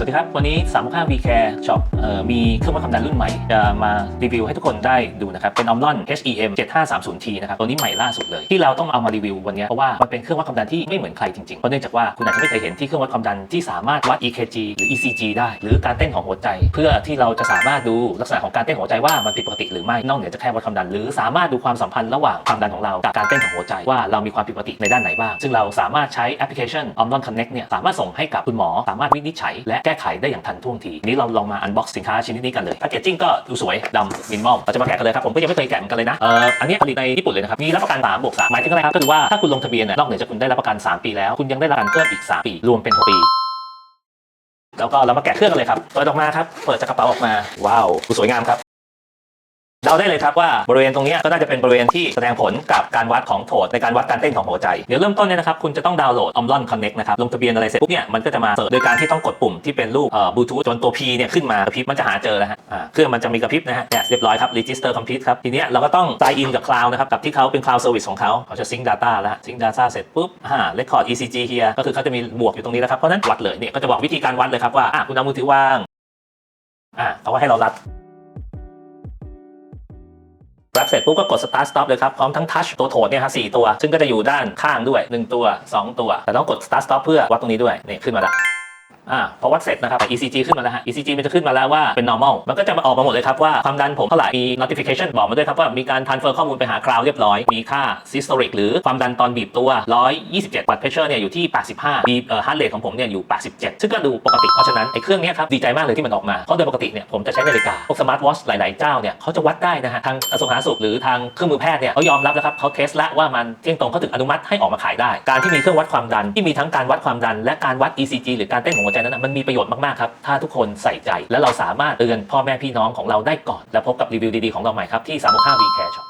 สวัสดีครับ วันนี้365 V Care Shop เอ่อปมีเครื่องวัดความดันรุ่นใหม่จะมารีวิวให้ทุกคนได้ดูนะครับ เป็น Omron HEM 7530T นะครับ ตัวนี้ใหม่ล่าสุดเลย ที่เราต้องเอามารีวิววันนี้ เพราะว่ามันเป็นเครื่องวัดความดันที่ไม่เหมือนใครจริงๆ เพราะเนื่องจากว่าคุณอาจจะไม่เคยเห็นที่เครื่องวัดความดันที่สามารถวัด EKG หรือ ECG ได้ หรือการเต้นของหัวใจ เพื่อที่เราจะสามารถดูลักษณะของการเต้นของหัวใจว่ามันผิดปกติหรือไม่นอกเหนือจากแค่วัดความดัน หรือสามารถดูความสัมพันธ์ระหว่างความดันของเรากับการเต้นของหัวใจว่าเรามีความผิดปกติในด้านไหนบ้างซึ่งเราสามารถใช้แอปพลิเคชัน Omron Connect เนี่ยสามารถส่งให้กับคุณหมอสามารถวินิจฉัยและก้ไขได้อย่างทันท่วงที นี้เราลองมาอันบ็อกสินค้าชิ้นนี้กันเลยแพคเกจจิ้งก็ดูสวยดำมินมอลเราจะมาแกะกันเลยครับผมก็ยังไม่เคยแกะมือนกันเลยนะเอ่ออันนี้ผลิตในญี่ปุ่นเลยนะครับมีรับประกัน3บวก3หมายถึงอะไรครับก็คือว่าถ้าคุณลงทะเบียนเนี่ยนอกเหนือจากคุณได้รับประกัน 3 ปีแล้ว คุณยังได้รับประกันเพิ่มอีก 3 ปี รวมเป็น 6 ปีแล้วก็เรามาแกะเครื่องกันเลยครับเปิดออกมาครับ เปิดจากกระเป๋าออกมา ว้าวดูสวยงามครับ เดาได้เลยครับว่าบริเวณตรงนี้ก็น่าจะเป็นบริเวณที่แสดงผลกับการวัดของโถดในการวัดการเต้นของหัวใจ เดี๋ยวเริ่มต้นเนี่ยนะครับคุณจะต้องดาวน์โหลด Omron Connect นะครับลงทะเบียนอะไรเสร็จปุ๊บเนี่ยมันก็จะมาเสิร์ชโดยการที่ต้องกดปุ่มที่เป็นรูปเอ่อบลูทูธจนตัว P เนี่ยขึ้นมากระพริบมันจะหาเจอแล้วฮะอ่าเครื่องมันจะมีกระพริบนะฮะเนี่ยเรียบร้อยครับ register complete ครับทีเนี้ยเราก็ต้อง sign in กับ cloud นะครับกับที่เขาเป็น cloud service ของเขาเขาจะ sync data แล้ว sync data เสร็จปุ๊บอ่า record ECG here ก็คือเขาจะมีบวกอยู่ตรงนี้แล้วครับเพราะฉะนั้นวัดเลยเนี่ยก็จะบอกวิธีการวัดเลยครับว่าอะคุณเอามือถือวางอ่าเขาก็ให้เรารัด รับเสร็จปุ๊บก็กด start stop เลยครับพร้อมทั้ง touch ตัวโถดเนี่ยฮะสี่ตัว ซึ่งก็จะอยู่ด้านข้างด้วย 1 ตัว 2 ตัว แต่ต้องกด start stop เพื่อวัดตรงนี้ด้วยนี่ขึ้นมาแล้ว อ่าพอวัดเสร็จนะครับ ECG ขึ้นมาแล้วฮะ ECG มันจะขึ้นมาแล้วว่าเป็น normal มันก็จะมาออกมาหมดเลยครับว่าความดันผมเท่าไหร่ มี notification บอกมาด้วยครับว่ามีการ transfer ข้อมูลไปหา cloud เรียบร้อย มีค่า systolic หรือความดันตอนบีบตัว 127 blood pressure เนี่ยอยู่ที่ 85มีเอ่อ heart rate ของผมเนี่ยอยู่ 87 ซึ่งก็ดูปกติ เพราะฉะนั้นไอ้เครื่องนี้ครับดีใจมากเลยที่มันออกมา เพราะโดยปกติเนี่ยผมจะใช้นาฬิกา พวก smart watch หลายๆ เจ้าเนี่ยเขาจะวัดได้นะฮะ ทางกระทรวงสาธารณสุขหรือทางเครื่องมือแพทย์เนี่ยเขายอมรับแล้วครับเขาเทสละว่ามันเที่ยงตรงเขาถึงอนุมัติให้ออกมาขายได้ การที่มีเครื่องวัดความดันที่มีทั้งการวัดความดัน และการวัด ECG หรือการเต้นของหัวใจนั้นนะมันมีประโยชน์มากๆครับ ถ้าทุกคนใส่ใจ และเราสามารถเตือนพ่อแม่พี่น้องของเราได้ก่อน และพบกับรีวิวดีๆของเราใหม่ครับที่365 V Care Shop